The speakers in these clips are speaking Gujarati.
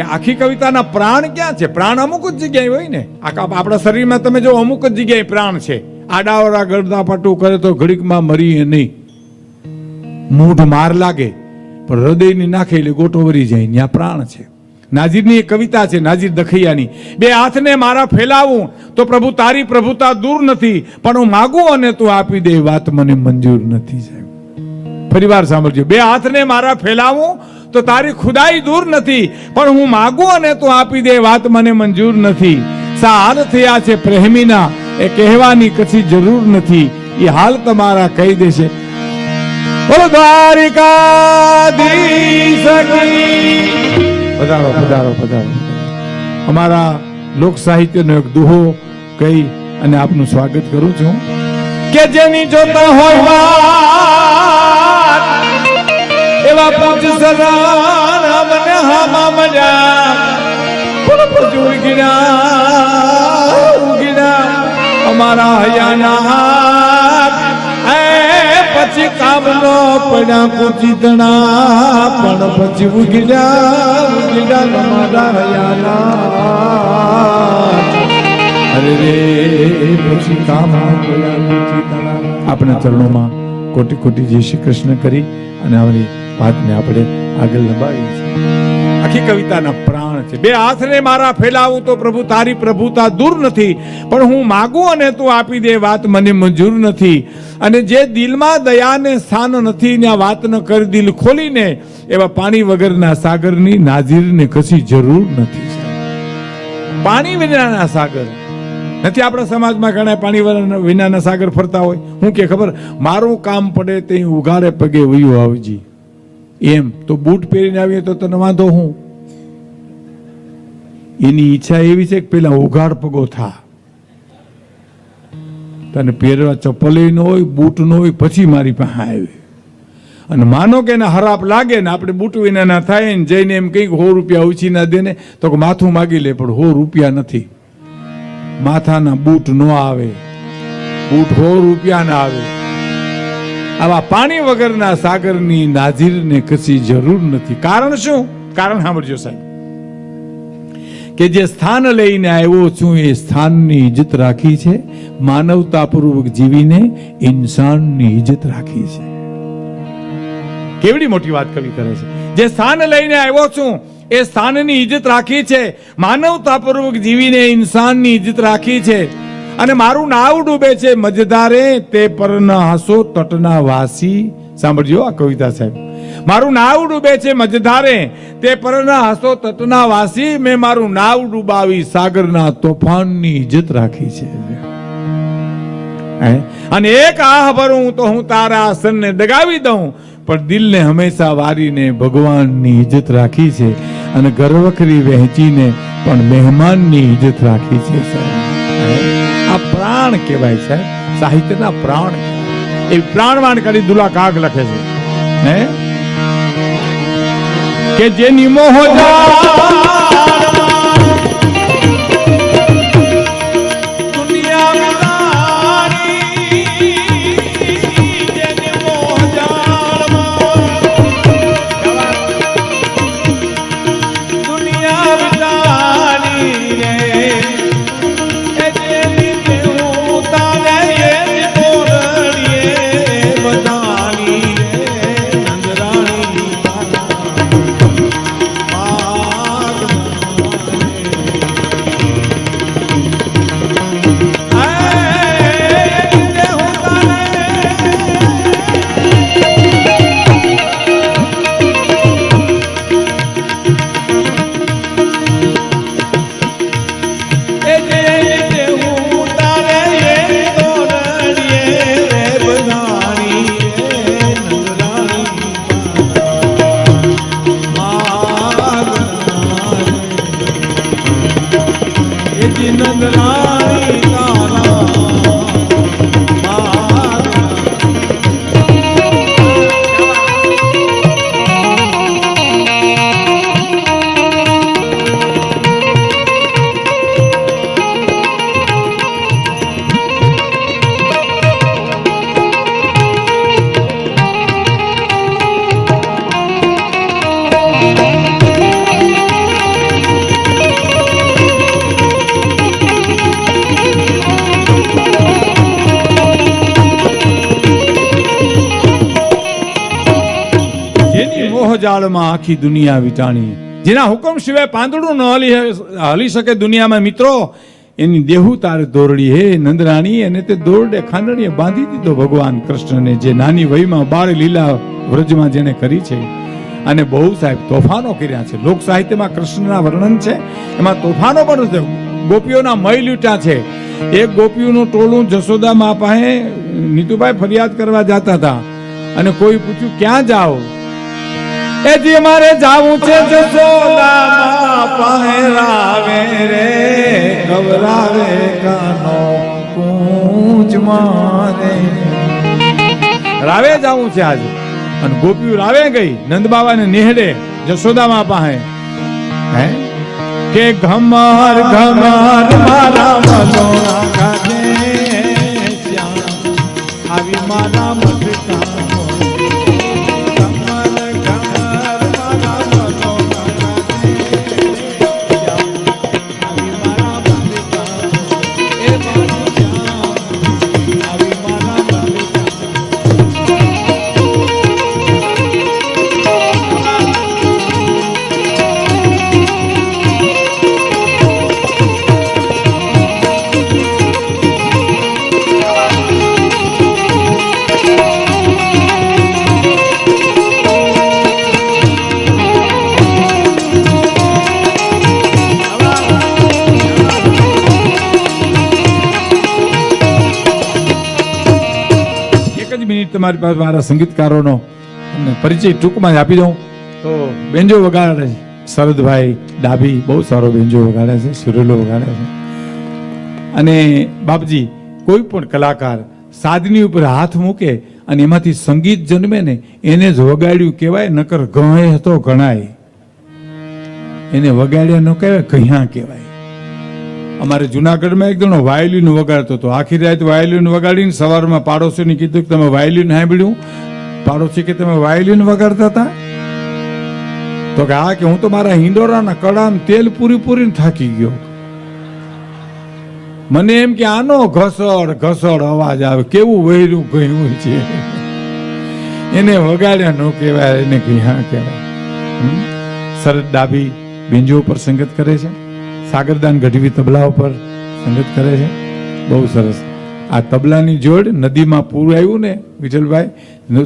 કે આખી કવિતાના પ્રાણ ક્યાં છે? પ્રાણ અમુક જ જગ્યાએ હોય ને. આપણા શરીરમાં તમે જો અમુક જ જગ્યાએ પ્રાણ છે. આડાવડા ગળદા પાટું કરે તો ઘડીકમાં મરીએ નહીં. મૂઢ માર લાગે, પણ હૃદયની નાખે એટલે ગોટો વરી જાય. ત્યાં પ્રાણ છે. નાજીરની એક કવિતા છે, નાજીર દખૈયાની. બે હાથને મારા ફેલાવું તો પ્રભુ તારી પ્રભુતા દૂર નથી, પણ હું માગું અને તું આપી દે વાત મને મંજૂર નથી, સાહેબ. ફરીવાર સાંભળજો. બે હાથને મારા ફેલાવું તો તારી ખુદાઈ દૂર નથી, પણ હું માગું અને તું આપી દે વાત મને મંજૂર નથી. સા હાલ થયા છે પ્રેમીના, એ કહેવાની કશી જરૂર નથી. એ હાલ તમારા કહી દેશે, બોલો દ્વારિકા પધારો પધારો પધારો. અમારા લોક સાહિત્યનો એક દુહો કહી અને આપનું સ્વાગત કરું છું. કે જેની જોતા હોય એવા પૂજ સરાન મને હામા મજા બોલો પૂજ ઉગીના ઉગીના અમારા હયાના હાથ એ પછી કામનો પડ્યા કુચિતણા પણ પછી ઉગીના ઉગીના અમારા હયાના અરે રે, પછી કામ આપણા ચરણોમાં કોટી કોટી જય શ્રી કૃષ્ણ કરી અને અમારી વાતને આપણે આગળ લંબાવી છે આખી કવિતાના પ્રાણ છે. બે હાથને મારા ફેલાવું તો પ્રભુ તારી પ્રભુતા દૂર નથી. પણ હું માગું અને તું આપી દે વાત મને મંજૂર નથી. અને જે દિલમાં દયાને સ્થાન નથી ને આ વાત ન કરી દિલ ખોલીને, એવા પાણી વગરના સાગરની નાજીરને કશી જરૂર નથી. પાણી વિનાના સાગર. નથી આપણા સમાજમાં ઘણા પાણી વિનાના સાગર ફરતા હોય? હું કે ખબર, મારું કામ પડે તે ઉઘાડે પગે વયું આવજી. એમ. તો બૂટ પહેરીને આવીએ તો તને વાંધો હું? એની ઈચ્છા એવી છે કે પેલા ઉઘાડ પગો થા. તને પહેરવા ચપ્પલ ન હોય, બૂટ ન હોય, પછી મારી પાસે આવે. અને માનો કે એને હરાપ લાગે ને, આપણે બૂટ વિના ના થાય ને, જઈને એમ કંઈક હો રૂપિયા ઉછી ના દે ને, તો માથું માગી લે, પણ હો રૂપિયા નથી. માથાના બૂટ ન આવે. બૂટ હો રૂપિયા ના આવે. આવા પાણી વગરના સાગરની નાજીરને કશી જરૂર નથી. કારણ શું? કારણ સાંભળજો સાહેબ. કે જે સ્થાન લઈને આવ્યો છું એ સ્થાનની ઇજ્જત રાખી છે, માનવતાપૂર્વક જીવીને ઇન્સાનની ઇજ્જત રાખી છે. કેવડી મોટી વાત કવિ કરે છે. જે સ્થાન લઈને આવ્યો છું, એ સ્થાનની ઇજ્જત રાખી છે, માનવતાપૂર્વક જીવીને ઇન્સાનની ઇજ્જત રાખી છે. અને મારું નાવ ડૂબે છે મજદારે તે પરના હસો તટના વાસી. સાંભળજો આ કવિતા સાહેબ. મારું નાવ ડૂબે છે મજદારે તે પરના હસો તટના વાસી. મેં મારું નાવ ડૂબાવી સાગરના તોફાનની ઇજ્જત રાખી છે? અને એક આહ ભરું તો હું તારા આસનને દગાવી દઉં, પણ દિલને હંમેશા વારીને ભગવાનની ઇજ્જત રાખી છે અને ગર્વકરી વહેંચીને પણ મહેમાનની ઇજ્જત રાખી છે, સાહેબ. પ્રાણ કહેવાય છે. સાહિત્યના પ્રાણ. એ પ્રાણવાન કરી દુલા કાગ લખે છે. હે? કે નિમો હો દુનિયા જાળમાં આખી દુનિયા વિટાણી. જેના હુકમ સિવાય પાંદડું ન હલી હલી શકે દુનિયામાં મિત્રો, એની દેહુ તારે દોરડી. હે નંદરાણી અને તે દોરડે ખાંડણીએ બાંધી દીધો ભગવાન કૃષ્ણને, જે નાની વયમાં બાળ લીલા વ્રજમાં જેને કરી છે. અને બહુ સાહેબ તોફાનો કર્યા છે. લોક સાહિત્યમાં કૃષ્ણના વર્ણન છે. એમાં તોફાનો પણ છે. ગોપીઓના મય લૂંટ્યા છે. એક ગોપીઓનું ટોળું જશોદા મા પાસે નીતુભાઈ ફરિયાદ કરવા જતા હતા. અને કોઈ પૂછ્યું, ક્યાં જાઓ? એ જે મારે જાવું છે જશોદા મા રાવે રે ગવરાવે કાનો કૂંચ મારે રાવે જાવું છે આજે. અને ગોપીઓ રાવે ગઈ નંદ બાબાને નેહડે જશોદામાં પાસે હે? કે ઘમર ઘમર મારા મલોના કાઢે શ્યામ. આવી મારા તમારી પાસે મારા સંગીતકારોનો પરિચય ટૂંકમાં આપી દઉં. તો બેન્જો વગાડે છે. શરદભાઈ ડાભી બહુ સારો બેન્જો વગાડે છે, સુરેલો વગાડે છે. અને બાપજી, કોઈ પણ કલાકાર સાધની ઉપર હાથ મૂકે અને એમાંથી સંગીત જન્મે ને એને જ વગાડ્યું કહેવાય, નકર ગણાય હતો ગણાય. એને વગાડ્યા ન કહેવાય કહ્યા કહેવાય. અમારે જુનાગઢમાં એક જણો વાયોલિન વગાડતો હતો. આખી રાત વાયોલિન વગાડીને સવારમાં પાડોશીને કીધું કે તમે વાયોલિન સાંભળ્યું? પાડોશી કે તમે વાયોલિન વગાડતા હતા? તો કે હા, કે હું તો મારા હિંડોરાના કડામાં તેલ પૂરી પૂરીને થાકી ગયો. મને એમ કે આનો ઘસડ ઘસડ અવાજ આવે. કેવું વહેરું ગયું છે. એને વગાડ્યા ન કહેવાય, એને કહ્યા કહેવાય. હમ? શરદ ડાભી બેન્જો ઉપર સંગત કરે છે. સાગરદાન ગઢવી તબલા ઉપર સંગત કરે છે. બહુ સરસ. આ તબલાની જોડ નદીમાં પૂર આવ્યું ને વિઠ્ઠલભાઈ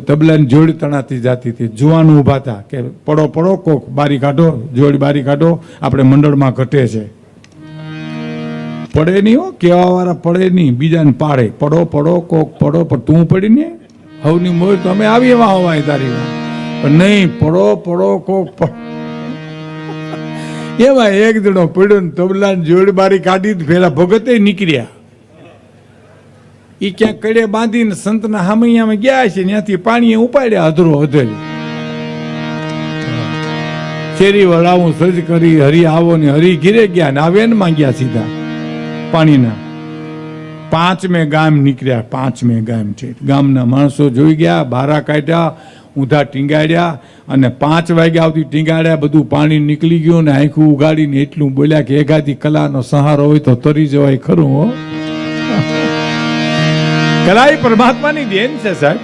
તબલાની જોડ તણાતી જાતી હતી. જુવાનો ઊભા હતા કે પડો પડો, કોક બારી કાઢો, જોડ બારી કાઢો, આપણે મંડળમાં ઘટે છે. પડે નહીં હો કેવા વાળા પડે નહીં, બીજાને પાડે. પડો પડો, કોક પડો, પણ તું પડી ને, હવની મોર તો અમે આવીએ વાહ તારી પણ નહીં, પડો પડો, કોક પડ એમાં એક જણો પડ્યો ને તબલાની જોડ કાઢી પેલા ભગતે નીકળ્યા. એ ક્યાંક કડે બાંધીને સંતના હામૈયામાં ગયા છે, ત્યાંથી પાણીએ ઉપાડ્યા અધરો અધર શેરી વળાવું સજ કરી, હરી આવો ને હરી ઘીરે ગયા ને આવે ને માંગ્યા સીધા પાણીના. પાંચમે ગામ નીકળ્યા, પાંચમે ગામ છે. ગામના માણસો જોઈ ગયા, બારા કાઢ્યા ઊંધા ટીંગાડ્યા અને પાંચ વાગ્યા આવતી ટીંગાડ્યા બધું પાણી નીકળી ગયું ને આંખું ઉગાડીને એટલું બોલ્યા કે એકાદી કલાનો સહારો હોય તો તરી જવાય ખરું, હો. કલા એ પરમાત્માની દેન છે, સાહેબ.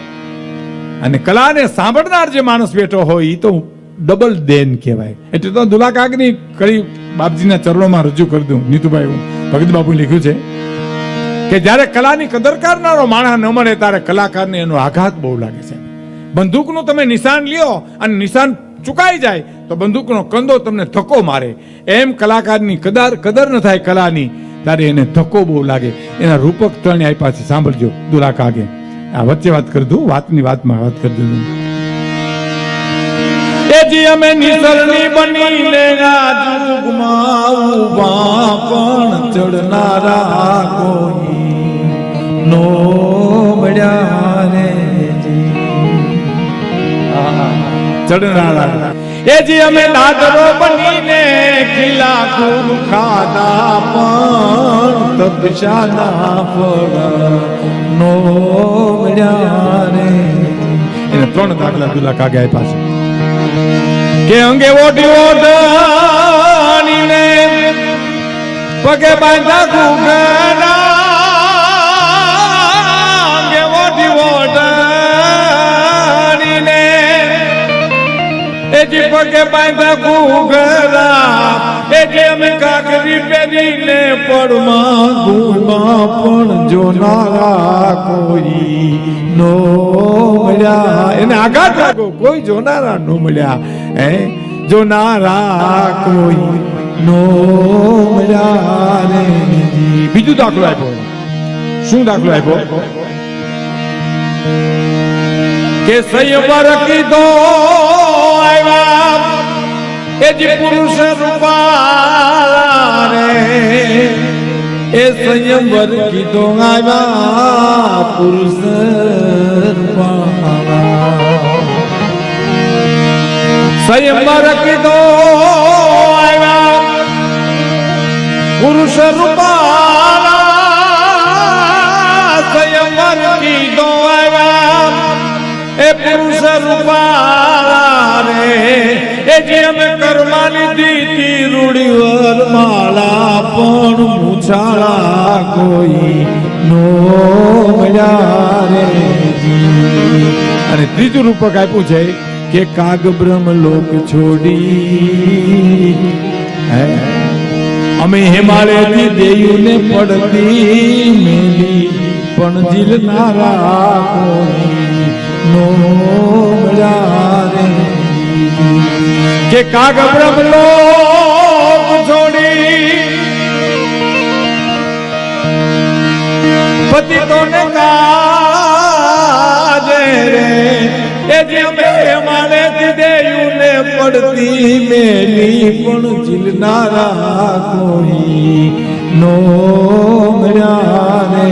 અને કલાને સાંભળનાર જે માણસ બેઠો હોય એ તો ડબલ દેન કહેવાય. એટલે તો દુલા કાગની કરી બાપજીના ચરણોમાં રજૂ કરી દઉં. નીતુભાઈ, હું ભગત બાપુ લખ્યું છે કે જ્યારે કલાની કદર કરનારો માણસ ન મળે ત્યારે કલાકારને એનો આઘાત બહુ લાગે છે. બંદૂકનું તમે નિશાન લ્યો અને નિશાન ચુકાઈ જાય, તો બંદૂકનો કંદો તમને ધક્કો મારે. એમ કલાકારની કદર કદર ન થાય કલાની, ત્યારે એને ધક્કો બહુ લાગે. એના રૂપક ત્રણે આપ્યા છે સાંભળજો દુરા કાગે આ વચ્ચે વાત કરી દઉં, વાતની વાતમાં વાત કરી દઉં. એજી અમે નિસરણી બનીને આ યુગમાં ઊભા પણ ચડનારા કોઈ નો મળ્યા રે. ચડનારા એ જી અમે દાદરો બનીને કિલ્લા ગુરુ ખાના પણ તપશાના પણ નો મળ્યા એને ત્રણ દાખલા દુલા કાગે આપ્યા છે. કે અંગે ઓઢી ઓઢાણીને પગે બાંધા ઘૂઘરા ઓઢી ઓઢાણીને એ જે પગે બાંધા ઘૂઘરા, એ અમે કાકરી પહેરીને પડમાં ગુમા પણ જોનારા કોઈ નો મળ્યા. એને આઘાત લાગો, કોઈ જોનારા નો મળ્યા, હે? જોનારા કોઈ નો મળ્યા રે બીજું દાખલો આપ્યો. શું દાખલો આપ્યો? કે સંયમર કીધો આવ્યા. એ જે પુરુષ રૂપાળા એ સંયમ વર કીધો આવ્યા પુરુષ સંયમ વર કીધો આવ્યા પુરુષ રૂપાળા એ જેમ કર્માની દીધી રૂડીવર માળા પણ મૂછાળા કોઈ નો અને ત્રીજું રૂપક આપ્યું છે કે કાગ બ્રહ્મ લોક છોડી. અમે હિમાલયથી દેયુને પડતી મેલી, પણ જીલનારા કોઈ નો મળ્યા કે કાગ બ્રહ્મલોક છોડી ને કાજે રે. એ જે અમે હિમાલયથી દેયુને પડતી મેલી, પણ જીલનારા કોઈ નો મળ્યા રે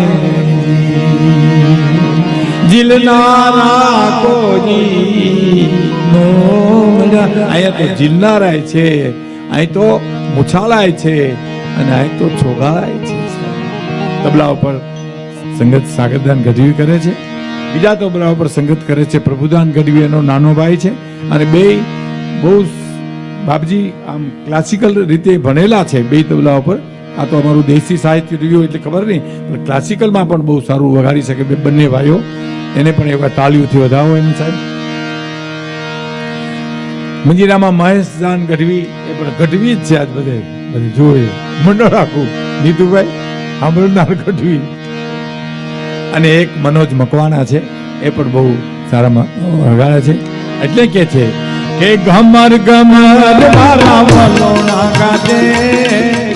જીલનારા કોઈ અહીંયા તો જીલનારાય છે, અહીં તો મુછાલાય છે, અને અહીં તો છોગાળાય છે. તબલા ઉપર સંગત સાગરદાન ગઢવી કરે છે. બીજા તબલા ઉપર સંગત કરે છે પ્રભુદાન ગઢવી, એનો નાનો ભાઈ છે. અને બે બહુ બાપજી આમ ક્લાસિકલ રીતે ભણેલા છે બે તબલા ઉપર. આ તો અમારું દેશી સાહિત્ય રહ્યું એટલે ખબર નહીં, પણ ક્લાસિકલમાં પણ બહુ સારું વગાડી શકે બે બંને ભાઈઓ. એને પણ એકવાર તાલીઓથી વધાવો એમ સાહેબ. મંજીરામાં મહેશ જાન ગઢવી, એ પણ ગઢવી જ છે આજ બધે બધે જોઈએ મંડળ આખું. નીતુભાઈ સાંભળનાર ગઢવી. અને એક મનોજ મકવાણા છે, એ પણ બહુ સારામાં વગાડે છે. એટલે કે છે કે ગમર ગમર મારા વલોણા ગાજે.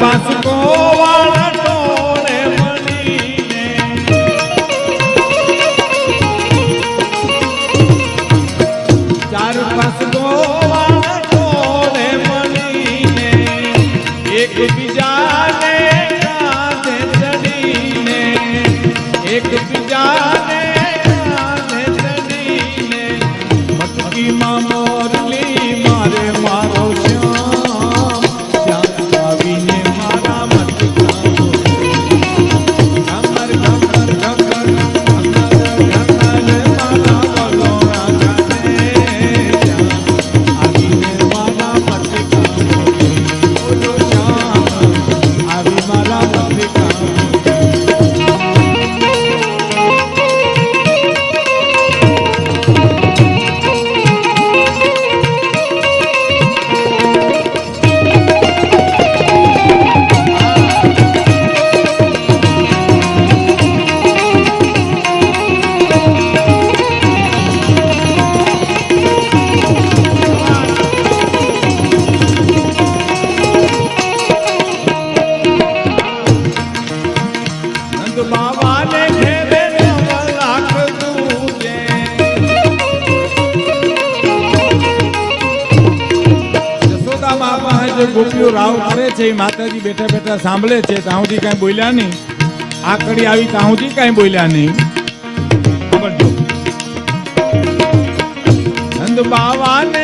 ચાર કરે માતાજી બેઠા બેઠા સાંભળે છે, તાહુજી કાંઈ બોલ્યા નહીં. આ કડી આવી તાહુજી કાંઈ બોલ્યા નહીં. નંદ બાવાને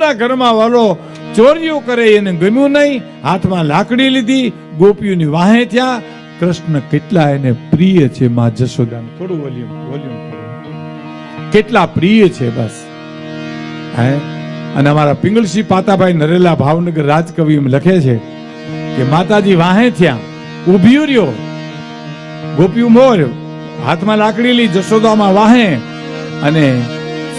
ગોપીઓના ઘરમાં વાલો ચોરીઓ કરે એને ગમ્યું નહીં. હાથમાં લાકડી લીધી, ગોપીઓની વાહે થયા. કૃષ્ણ કેટલા એને પ્રિય છે માં જશોદા થોડું વોલ્યુમ વોલ્યુમ કેટલા પ્રિય છે બસ. હે? અને અમારા પિંગળસિંહ પાતાભાઈ નરેલા ભાવનગર રાજકવિ લખે છે કે માતાજી વાહે થયા ઊભી રહ્યો. ગોપિયું મોર હાથમાં લાકડી લી જશોદામાં વાહે. અને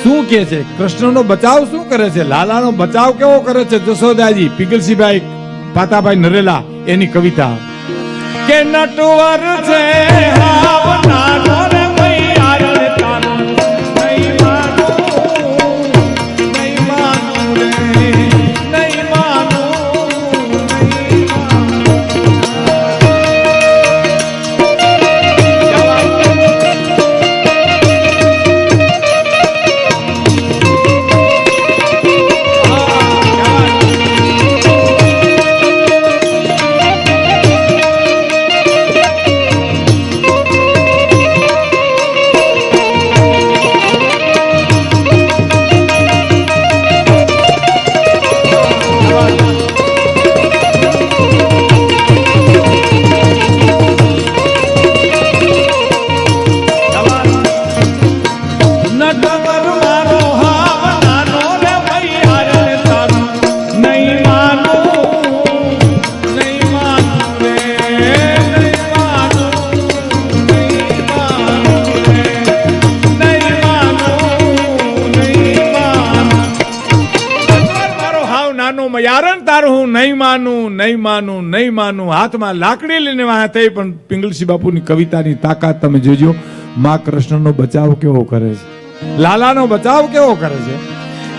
શું કે છે? કૃષ્ણનો બચાવ શું કરે છે? લાલાનો બચાવ કેવો કરે છે? જશોદાજી પીગલસીભાઈ પાતાભાઈ નરેલા, એની કવિતા. કે નટવર છે તારું હું નહીં માનું નહીં માનું નહીં માનું. હાથમાં લાકડી લઈને વાયા થઈ, પણ પિંગલસી બાપુની કવિતાની તાકાત તમે જોજો. માં કૃષ્ણનો બચાવ કેવો કરે છે? લાલાનો બચાવ કેવો કરે છે?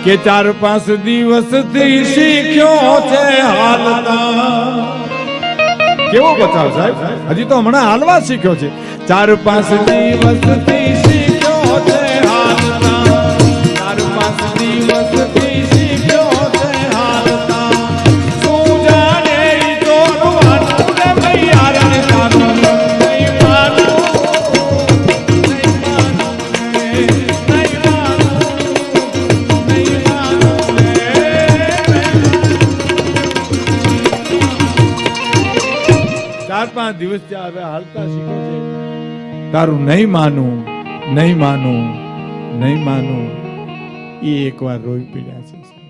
કે ચાર પાંચ દિવસથી શીખ્યો છે હાલતા. કેવો બચાવ સાહેબ? હજી તો હમણાં હાલવા શીખ્યો છે. ચાર પાંચ દિવસથી શીખ્યો તારું નહીં માનું નહીં માનું નહીં માનું એ એકવાર રોઈ પીડ્યા છે.